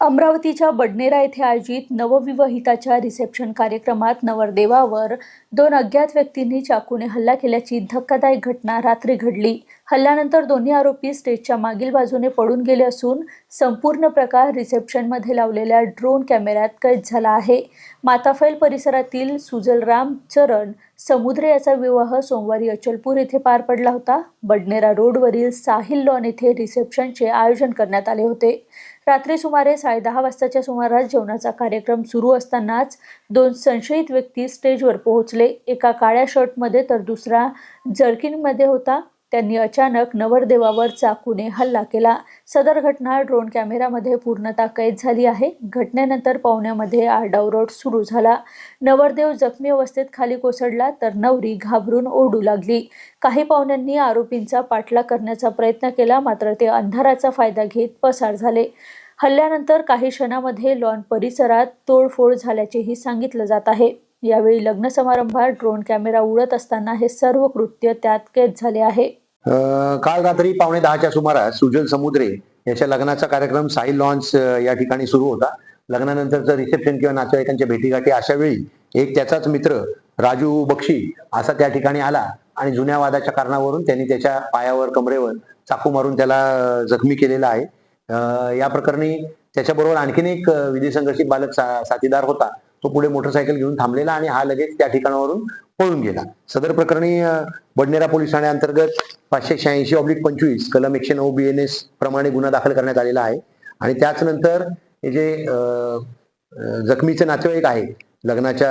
अमरावतीच्या बडनेरा येथे आयोजित नवविवाहिताच्या रिसेप्शन कार्यक्रमात नवरदेवावर दोन अज्ञात व्यक्तींनी चाकूने हल्ला केल्याची धक्कादायक घटना रात्री घडली. हल्ल्यानंतर दोन्ही आरोपी स्टेजच्या मागील बाजूने पडून गेले असून संपूर्ण प्रकार रिसेप्शनमध्ये लावलेल्या ड्रोन कॅमेऱ्यात कैद झाला आहे. माताफैल परिसरातील सुजलराम चरण समुद्रे याचा विवाह सोमवारी अचलपूर येथे पार पडला होता. बडनेरा रोडवरील साहिल लॉन येथे रिसेप्शनचे आयोजन करण्यात आले होते. रात्री सुमारे साडेदहा वाजताच्या सुमारास जेवणाचा कार्यक्रम सुरू असतानाच दोन संशयित व्यक्ती स्टेजवर पोहोचले. एका काळ्या शर्टमध्ये तर दुसरा जर्किनमध्ये होता. त्यांनी अचानक नवरदेवावर चाकूने हल्ला केला. सदर घटना ड्रोन कॅमेऱ्यामध्ये पूर्णतः कैद झाली आहे. घटनेनंतर पाहुण्यामध्ये आरडावरोड सुरू झाला. नवरदेव जखमी अवस्थेत खाली कोसळला तर नवरी घाबरून ओढू लागली. काही पाहुण्यांनी आरोपींचा पाठलाग करण्याचा प्रयत्न केला मात्र ते अंधाराचा फायदा घेत पसार झाले. हल्ल्यानंतर काही क्षणामध्ये लॉन परिसरात तोडफोड झाल्याचेही सांगितलं जात आहे. यावेळी लग्न समारंभात ड्रोन कॅमेरा उडत असताना हे सर्व कृत्य त्यात कैद झाले आहे. काल रात्री पावणे दहाच्या सुमारास सुजल समुद्रे याच्या लग्नाचा कार्यक्रम साई लॉन्च या ठिकाणी सुरू होता. लग्नानंतरचं रिसेप्शन किंवा नातेवाईकांच्या भेटीगाठी अशा वेळी एक त्याचाच मित्र राजू बक्षी असा त्या ठिकाणी आला आणि जुन्या वादाच्या कारणावरून त्यांनी त्याच्या पायावर कमरेवर चाकू मारून त्याला जखमी केलेला आहे. या प्रकरणी त्याच्याबरोबर आणखीन एक विधी संघर्षित बालक सा- साथीदार होता. तो पुढे मोटरसायकल घेऊन थांबलेला आणि हा लगेच त्या ठिकाणावरून पळून गेला. सदर प्रकरणी बडनेरा पोलीस ठाण्याअंतर्गत पाचशे शहाऐंशी ऑब्लिक पंचवीस कलम एकशे नऊ बी एन एस प्रमाणे गुन्हा दाखल करण्यात आलेला आहे. आणि त्याच नंतर हे जे जखमीचे नातेवाईक आहे लग्नाच्या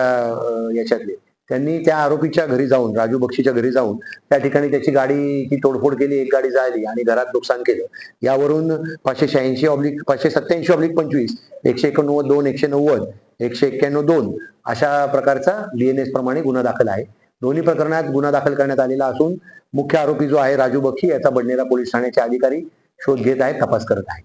याच्यातले त्यांनी त्या आरोपीच्या घरी जाऊन राजू बक्षीच्या घरी जाऊन त्या ठिकाणी त्याची गाडीची तोडफोड केली एक गाडी जायली आणि घरात नुकसान केलं. यावरून पाचशे शहाऐंशी ऑब्लिक पाचशे सत्याऐंशी ऑब्लिक पंचवीस एकशे एकोणनव्वद दोन एकशे नव्वद एकशे एक्क्याण्णव दोन अशा प्रकारचा डीएनएस प्रमाणे गुन्हा दाखल आहे. दोन्ही प्रकरणात गुन्हा दाखल करण्यात आलेला असून मुख्य आरोपी जो आहे राजू बक्षी याचा बडनेरा पोलीस ठाण्याचे अधिकारी शोध घेत आहेत तपास करत आहेत.